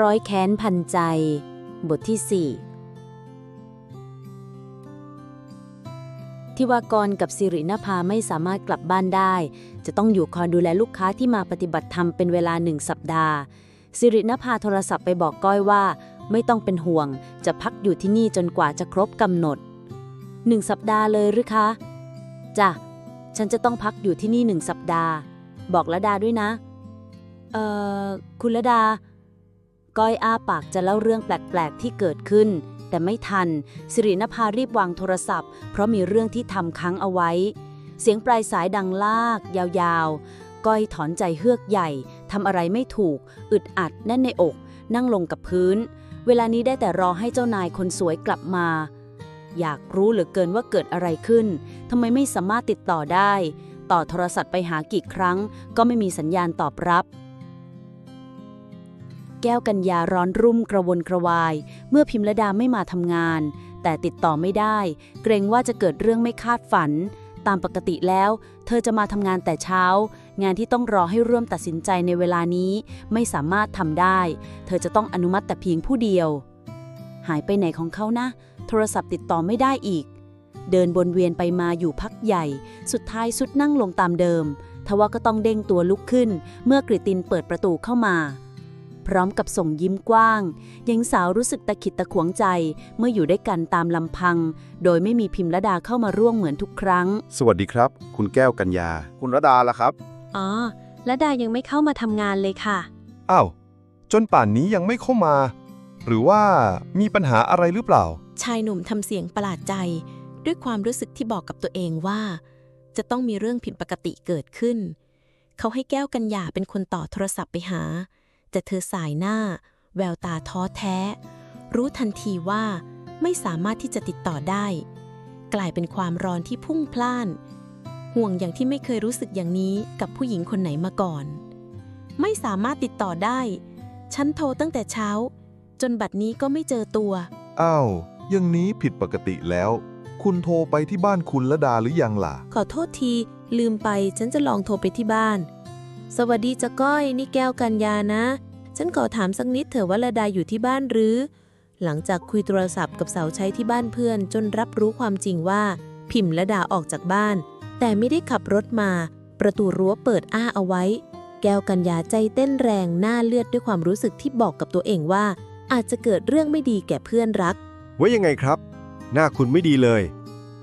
ร้อยแค้นพันใจ บทที่4ทิวากรกับสิรินภาไม่สามารถกลับบ้านได้ จะต้องอยู่คอยดูแลลูกค้าที่มาปฏิบัติธรรมเป็นเวลาหนึ่งสัปดาห์ สิรินภาโทรศัพท์ไปบอกก้อยว่า ไม่ต้องเป็นห่วง จะพักอยู่ที่นี่จนกว่าจะครบกำหนดหนึ่งสัปดาห์เลยหรือคะจ้ะฉันจะต้องพักอยู่ที่นี่หนึ่งสัปดาห์ บอกละดาด้วยนะ เอ่อ คุณละดา ก้อยอ้าปากจะเล่าเรื่องแปลก ๆ ที่เกิดขึ้น แต่ไม่ทัน สิรินภารีบวางโทรศัพท์ เพราะมีเรื่องที่ทำค้างเอาไว้ เสียงปลายสายดังลาก ยาวๆ ก้อยถอนใจเฮือกใหญ่ทำอะไรไม่ถูก อึดอัดแน่นในอก นั่งลงกับพื้น เวลานี้ได้แต่รอให้เจ้านายคนสวยกลับมา อยากรู้เหลือเกินว่าเกิดอะไรขึ้นทำไมไม่สามารถติดต่อได้ ต่อโทรศัพท์ไปหากี่ครั้ง ก็ไม่มีสัญญาณตอบรับ แก้วกัญญาร้อนรุ่มกระวนกระวาย เมื่อพิมรดาไม่มาทำงาน แต่ติดต่อไม่ได้ เกรงว่าจะเกิดเรื่องไม่คาดฝัน ตามปกติแล้ว เธอจะมาทำงานแต่เช้า งานที่ต้องรอให้ร่วมตัดสินใจในเวลานี้ ไม่สามารถทำได้ เธอจะต้องอนุมัติแต่เพียงผู้เดียว หายไปไหนของเขานะ โทรศัพท์ติดต่อไม่ได้อีก เดินวนเวียนไปมาอยู่พักใหญ่ สุดท้ายสุดนั่งลงตามเดิมทว่าก็ต้องเด้งตัวลุกขึ้น เมื่อกริตินเปิดประตูเข้ามา พร้อมกับส่งยิ้มกว้างหญิงสาวรู้สึกตะขิดตะขวงใจเมื่ออยู่ด้วยกันตามลำพัง โดยไม่มีพิมรดาเข้ามาร่วมเหมือนทุกครั้ง สวัสดีครับ คุณแก้วกัญญา คุณระดาล่ะครับ อ๋อและดายังไม่เข้ามาทำงานเลยค่ะ อ้าว จนป่านนี้ยังไม่เข้ามา หรือว่ามีปัญหาอะไรหรือเปล่า ชายหนุ่มทำเสียงประหลาดใจ ด้วยความรู้สึกที่บอกกับตัวเองว่า จะต้องมีเรื่องผิดปกติเกิดขึ้น เขาให้แก้วกัญญาเป็นคนต่อโทรศัพท์ไปหา แต่เธอสายหน้า แววตาท้อแท้ รู้ทันทีว่าไม่สามารถที่จะติดต่อได้ กลายเป็นความร้อนที่พุ่งพล่าน ห่วงอย่างที่ไม่เคยรู้สึกอย่างนี้กับผู้หญิงคนไหนมาก่อน ไม่สามารถติดต่อได้ ฉันโทรตั้งแต่เช้า จนบัดนี้ก็ไม่เจอตัว อ้าวอย่างนี้ผิดปกติแล้ว คุณโทรไปที่บ้านคุณระดาหรือยังล่ะ ขอโทษที ลืมไปฉันจะลองโทรไปที่บ้าน สวัสดีจ้ะก้อยนี่แก้วกัญญานะ ฉันขอถามสักนิดเถอะว่าระดาอยู่ที่บ้านหรือ หลังจากคุยโทรศัพท์กับสาวใช้ที่บ้านเพื่อน จนรับรู้ความจริงว่า พิมพ์ระดาออกจากบ้าน แต่ไม่ได้ขับรถมา ประตูรั้วเปิดอ้าเอาไว้ แก้วกัญญาใจเต้นแรงหน้าเลือดด้วยความรู้สึกที่บอกกับตัวเองว่า อาจจะเกิดเรื่องไม่ดีแก่เพื่อนรัก ว่ายังไงครับ หน้าคุณไม่ดีเลย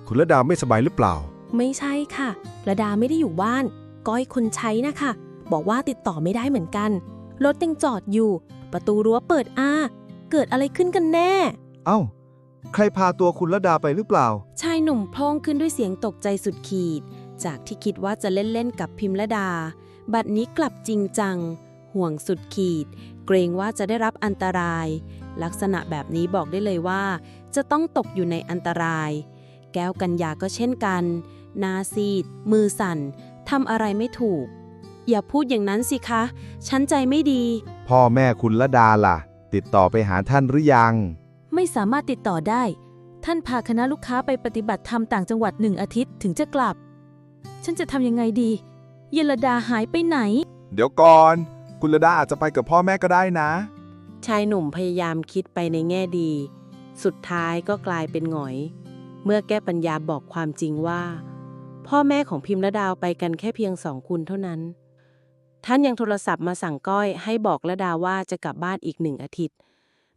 คุณระดาไม่สบายหรือเปล่า ไม่ใช่ค่ะ ระดาไม่ได้อยู่บ้าน ก้อยคนใช้นะคะ บอกว่าติดต่อไม่ได้เหมือนกัน รถยังจอดอยู่ ประตูรั้วเปิดอ้า เกิดอะไรขึ้นกันแน่ เอ้า ใครพาตัวคุณระดาไปหรือเปล่า ชายหนุ่มพล่องขึ้นด้วยเสียงตกใจสุดขีด จากที่คิดว่าจะเล่นๆกับพิมรดา บัดนี้กลับจริงจัง ห่วงสุดขีด เกรงว่าจะได้รับอันตราย ลักษณะแบบนี้บอกได้เลยว่า จะต้องตกอยู่ในอันตราย แก้วกัญญาก็เช่นกันหนาซีด มือสั่นทำอะไรไม่ถูก อย่าพูดอย่างนั้นสิคะ ฉันใจไม่ดี พ่อแม่คุณระดาล่ะ ติดต่อไปหาท่านหรือยัง ไม่สามารถติดต่อได้ ท่านพาคณะลูกค้าไปปฏิบัติธรรมต่างจังหวัดหนึ่งอาทิตย์ถึงจะกลับ ฉันจะทำยังไงดี เยลดาหายไปไหน เดี๋ยวก่อน คุณระดาอาจจะไปกับพ่อแม่ก็ได้นะ ชายหนุ่มพยายามคิดไปในแง่ดี สุดท้ายก็กลายเป็นหงอย เมื่อแก้ปัญญาบอกความจริงว่า พ่อแม่ของพิมพ์ละดาวไปกันแค่เพียงสองคุณเท่านั้น ท่านยังโทรศัพท์มาสั่งก้อยให้บอกละดาว่าจะกลับบ้านอีกหนึ่งอาทิตย์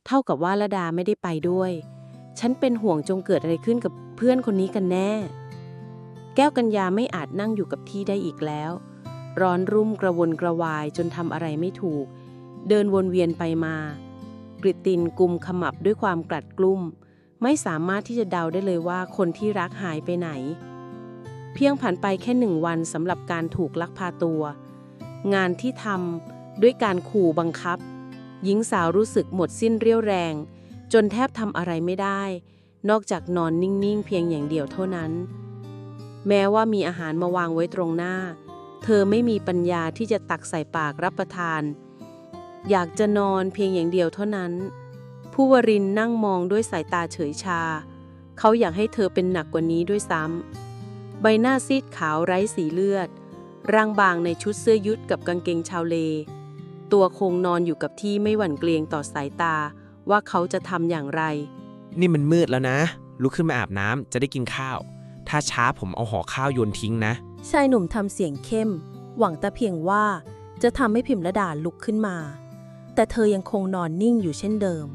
เท่ากับว่าละดาไม่ได้ไปด้วย ฉันเป็นห่วงจงเกิดอะไรขึ้นกับเพื่อนคนนี้กันแน่ แก้วกัญญาไม่อาจนั่งอยู่กับที่ได้อีกแล้ว ร้อนรุ่มกระวนกระวายจนทำอะไรไม่ถูก เดินวนเวียนไปมากริตินกุมขมับด้วยความกลัดกลุ้ม ไม่สามารถที่จะเดาได้เลยว่าคนที่รักหายไปไหน เพียงผ่านไปแค่หนึ่งวันสำหรับการถูกลักพาตัว งานที่ทำด้วยการขู่บังคับ หญิงสาวรู้สึกหมดสิ้นเรี่ยวแรง จนแทบทำอะไรไม่ได้ นอกจากนอนนิ่งๆ เพียงอย่างเดียวเท่านั้น แม้ว่ามีอาหารมาวางไว้ตรงหน้า เธอไม่มีปัญญาที่จะตักใส่ปากรับประทาน อยากจะนอนเพียงอย่างเดียวเท่านั้น ผู้วรินนั่งมองด้วยสายตาเฉยชา เขาอยากให้เธอเป็นหนักกว่านี้ด้วยซ้ำใบหน้าซีดขาวไร้สีเลือด ร่างบางในชุดเสื้อยุดกับกางเกงชาวเล ตัวคงนอนอยู่กับที่ไม่หวั่นเกรงต่อสายตาว่าเขาจะทำอย่างไร นี่มันมืดแล้วนะ ลุกขึ้นมาอาบน้ำจะได้กินข้าว ถ้าช้าผมเอาห่อข้าวโยนทิ้งนะ ชายหนุ่มทำเสียงเข้ม หวังแต่เพียงว่าจะทำให้พิมระดาลุกขึ้นมา แต่เธอยังคงนอนนิ่งอยู่เช่นเดิม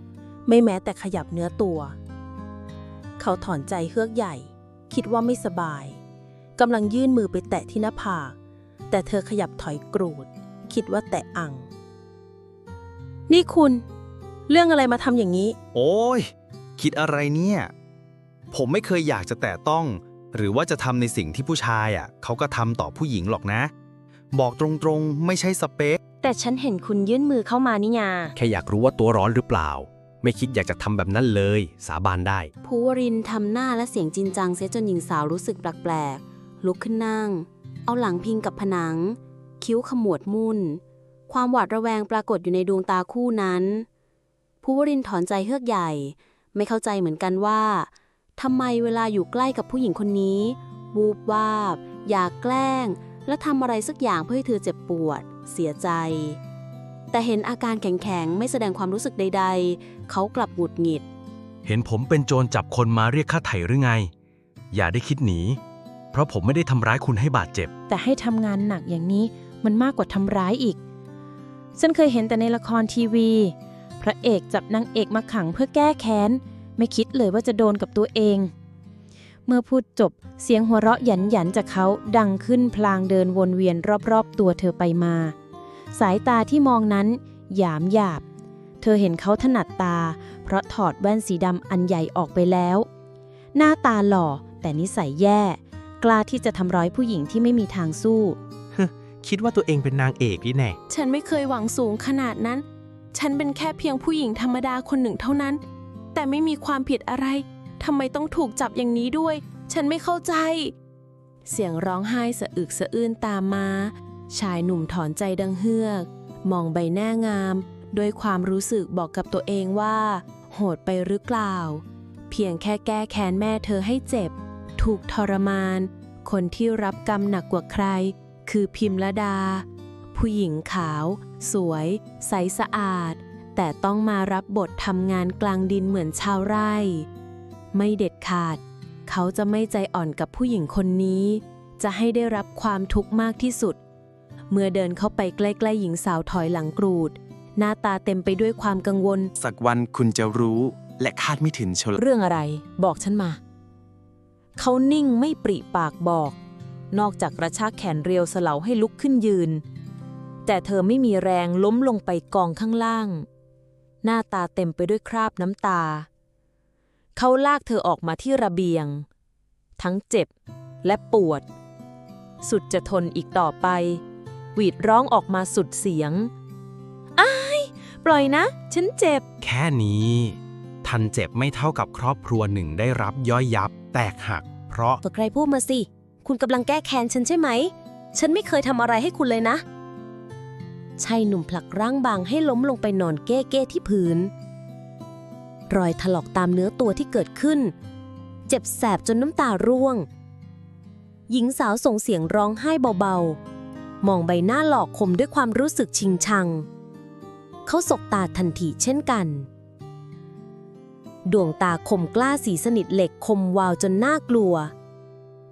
ไม่แม้แต่ขยับเนื้อตัว เขาถอนใจเฮือกใหญ่ คิดว่าไม่สบายกำลังยื่นมือไปแตะที่หน้าผาก แต่เธอขยับถอยกรูด คิดว่าแตะอัง นี่คุณ เรื่องอะไรมาทำอย่างนี้ โอ้ย คิดอะไรเนี่ย ผมไม่เคยอยากจะแตะต้อง หรือว่าจะทำในสิ่งที่ผู้ชายอะเขาก็ทำต่อผู้หญิงหรอกนะ บอกตรงๆ ไม่ใช่สเปค แต่ฉันเห็นคุณยื่นมือเข้ามานี่นาแค่อยากรู้ว่าตัวร้อนหรือเปล่า ไม่คิดอยากจะทำแบบนั้นเลย สาบานได้ ภูวรินทร์ทำหน้าและเสียงจริงจังเสียจนหญิงสาวรู้สึกแปลกๆลุกขึ้นนั่ง เอาหลังพิงกับผนัง คิ้วขมวดมุ่น ความหวาดระแวงปรากฏอยู่ในดวงตาคู่นั้น ภูวรินทร์ถอนใจเฮือกใหญ่ ไม่เข้าใจเหมือนกันว่าทำไมเวลาอยู่ใกล้กับผู้หญิงคนนี้วูบวาบ อยากแกล้ง และทำอะไรสักอย่างเพื่อให้เธอเจ็บปวด เสียใจ แต่เห็นอาการแข็งๆ ไม่แสดงความรู้สึกใด ๆ เขากลับหงุดหงิด เห็นผมเป็นโจรจับคนมาเรียกค่าไถ่หรือไง อย่าได้คิดหนี เพราะผมไม่ได้ทำร้ายคุณให้บาดเจ็บ แต่ให้ทำงานหนักอย่างนี้มันมากกว่าทำร้ายอีก ฉันเคยเห็นแต่ในละครทีวี พระเอกจับนางเอกมาขังเพื่อแก้แค้น ไม่คิดเลยว่าจะโดนกับตัวเอง เมื่อพูดจบเสียงหัวเราะหยันหยันจากเขาดังขึ้นพลางเดินวนเวียนรอบๆ ตัวเธอไปมา สายตาที่มองนั้น หยามหยาบ เธอเห็นเขาถนัดตา เพราะถอดแว่นสีดำอันใหญ่ออกไปแล้ว หน้าตาหล่อแต่นิสัยแย่ กล้าที่จะทำร้ายผู้หญิงที่ไม่มีทางสู้ คิดว่าตัวเองเป็นนางเอกนี่แน่ ฉันไม่เคยหวังสูงขนาดนั้น ฉันเป็นแค่เพียงผู้หญิงธรรมดาคนหนึ่งเท่านั้น แต่ไม่มีความผิดอะไร ทำไมต้องถูกจับอย่างนี้ด้วย ฉันไม่เข้าใจ เสียงร้องไห้สะอึกสะอื้นตามมา ชายหนุ่มถอนใจดังเฮือก มองใบหน้างามด้วยความรู้สึกบอกกับตัวเองว่า โหดไปหรือเปล่า เพียงแค่แก้แค้นแม่เธอให้เจ็บ ถูกทรมาน คนที่รับกรรมหนักกว่าใคร คือพิมละดา ผู้หญิงขาว สวย ใสสะอาด แต่ต้องมารับบททำงานกลางดินเหมือนชาวไร่ ไม่เด็ดขาด เขาจะไม่ใจอ่อนกับผู้หญิงคนนี้ จะให้ได้รับความทุกข์มากที่สุด เมื่อเดินเข้าไปใกล้ๆหญิงสาวถอยหลังกรูด หน้าตาเต็มไปด้วยความกังวล สักวันคุณจะรู้และคาดไม่ถึงเชลเรื่องอะไร บอกฉันมา เขานิ่งไม่ปริปากบอก นอกจากกระชากแขนเรียวสลาให้ลุกขึ้นยืน แต่เธอไม่มีแรงล้มลงไปกองข้างล่าง หน้าตาเต็มไปด้วยคราบน้ำตา เขาลากเธอออกมาที่ระเบียง ทั้งเจ็บและปวด สุดจะทนอีกต่อไป หวีดร้องออกมาสุดเสียง อ้าย ปล่อยนะ ฉันเจ็บ แค่นี้ ทันเจ็บไม่เท่ากับครอบครัวหนึ่งได้รับย่อยยับ แตกหัก เพราะ ตัวใครพูดมาสิ คุณกำลังแก้แค้นฉันใช่ไหม ฉันไม่เคยทำอะไรให้คุณเลยนะชายหนุ่มผลักร่างบางให้ล้มลงไปนอนเก้เก้ที่พื้น รอยถลอกตามเนื้อตัวที่เกิดขึ้น เจ็บแสบจนน้ำตาร่วง หญิงสาวส่งเสียงร้องไห้เบาๆ มองใบหน้าหลอกคมด้วยความรู้สึกชิงชัง เขาสกตาทันทีเช่นกัน ดวงตาคมกล้าสีสนิทเหล็กคมวาวจนน่ากลัว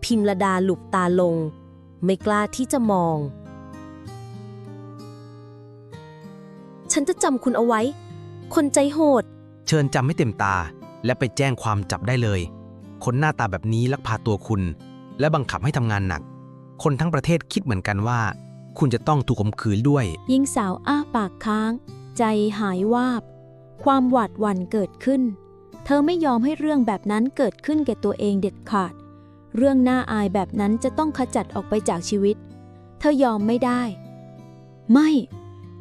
พิมระดาหลุบตาลง ไม่กล้าที่จะมอง ฉันจะจำคุณเอาไว้ คนใจโหด เชิญจำให้เต็มตาและไปแจ้งความจับได้เลย คนหน้าตาแบบนี้ลักพาตัวคุณ และบังคับให้ทำงานหนัก คนทั้งประเทศคิดเหมือนกันว่า คุณจะต้องถูกข่มขืนด้วย หญิงสาวอ้าปากค้าง ใจหายวาบ ความหวาดหวั่นเกิดขึ้น เธอไม่ยอมให้เรื่องแบบนั้นเกิดขึ้นแก่ตัวเองเด็ดขาด เรื่องน่าอายแบบนั้นจะต้องขจัดออกไปจากชีวิต เธอยอมไม่ได้ ไม่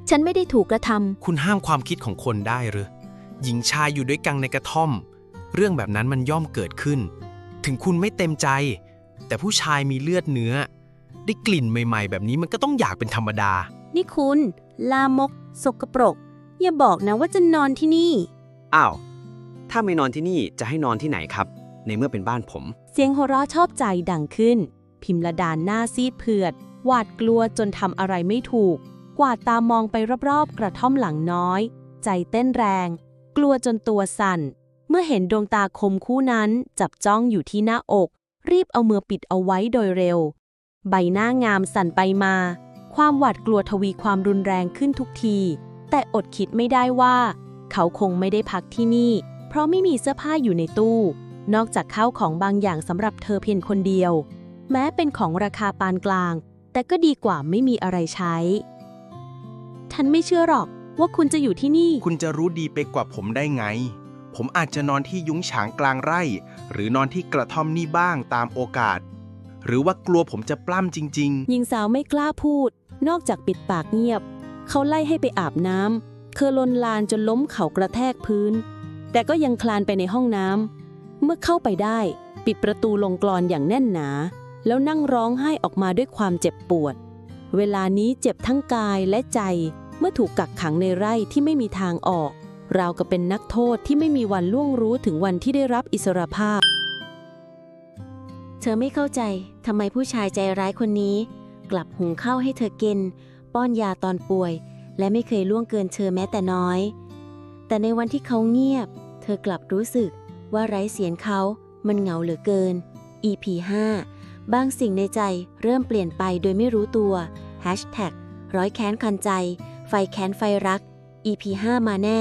ฉันไม่ได้ถูกกระทำคุณห้ามความคิดของคนได้หรือหญิงชายอยู่ด้วยกันในกระท่อม เรื่องแบบนั้นมันย่อมเกิดขึ้น ถึงคุณไม่เต็มใจ แต่ผู้ชายมีเลือดเนื้อ ได้กลิ่นใหม่ ๆ แบบนี้มันก็ต้องอยากเป็นธรรมดา นี่คุณ ลามก สกปรก อย่าบอกนะว่าจะนอนที่นี่ อ้าว ถ้าไม่นอนที่นี่จะให้นอนที่ไหนครับ ในเมื่อเป็นบ้านผม เสียงหัวเราะชอบใจดังขึ้น พิมระดานหน้าซีดเผือด หวาดกลัวจนทำอะไรไม่ถูก กวาดตามองไปรอบๆ กระท่อมหลังน้อย ใจเต้นแรง กลัวจนตัวสั่น เมื่อเห็นดวงตาคมคู่นั้นจับจ้องอยู่ที่หน้าอก รีบเอามือปิดเอาไว้โดยเร็ว ใบหน้างามสั่นไปมา ความหวาดกลัวทวีความรุนแรงขึ้นทุกที แต่อดคิดไม่ได้ว่า เขาคงไม่ได้พักที่นี่ เพราะไม่มีเสื้อผ้าอยู่ในตู้ นอกจากข้าวของบางอย่างสำหรับเธอเพียงคนเดียว แม้เป็นของราคาปานกลาง แต่ก็ดีกว่าไม่มีอะไรใช้ฉันไม่เชื่อหรอกว่าคุณจะอยู่ที่นี่ คุณจะรู้ดีไปกว่าผมได้ไง ผมอาจจะนอนที่ยุ้งฉางกลางไร่ หรือนอนที่กระท่อมนี่บ้างตามโอกาส หรือว่ากลัวผมจะปล้ำจริง หญิงสาวไม่กล้าพูด นอกจากปิดปากเงียบ เขาไล่ให้ไปอาบน้ำเธอลนลานจนล้มเข่ากระแทกพื้น แต่ก็ยังคลานไปในห้องน้ำ เมื่อเข้าไปได้ ปิดประตูลงกรอนอย่างแน่นหนา แล้วนั่งร้องไห้ออกมาด้วยความเจ็บปวด เวลานี้เจ็บทั้งกายและใจ เมื่อถูกกักขังในไร่ที่ไม่มีทางออก ราวกับเป็นนักโทษที่ไม่มีวันล่วงรู้ถึงวันที่ได้รับอิสรภาพ เธอไม่เข้าใจทำไมผู้ชายใจร้ายคนนี้ กลับหุงข้าวให้เธอกิน ป้อนยาตอนป่วย และไม่เคยล่วงเกินเธอแม้แต่น้อย แต่ในวันที่เขาเงียบ เธอกลับรู้สึกว่าไร้เสียงเขามันเหงาเหลือเกิน EP 5บางสิ่งในใจเริ่มเปลี่ยนไปโดยไม่รู้ตัว Hashtag ร้อยแค้นคันใจ ไฟแค้นไฟรัก EP 5 มาแน่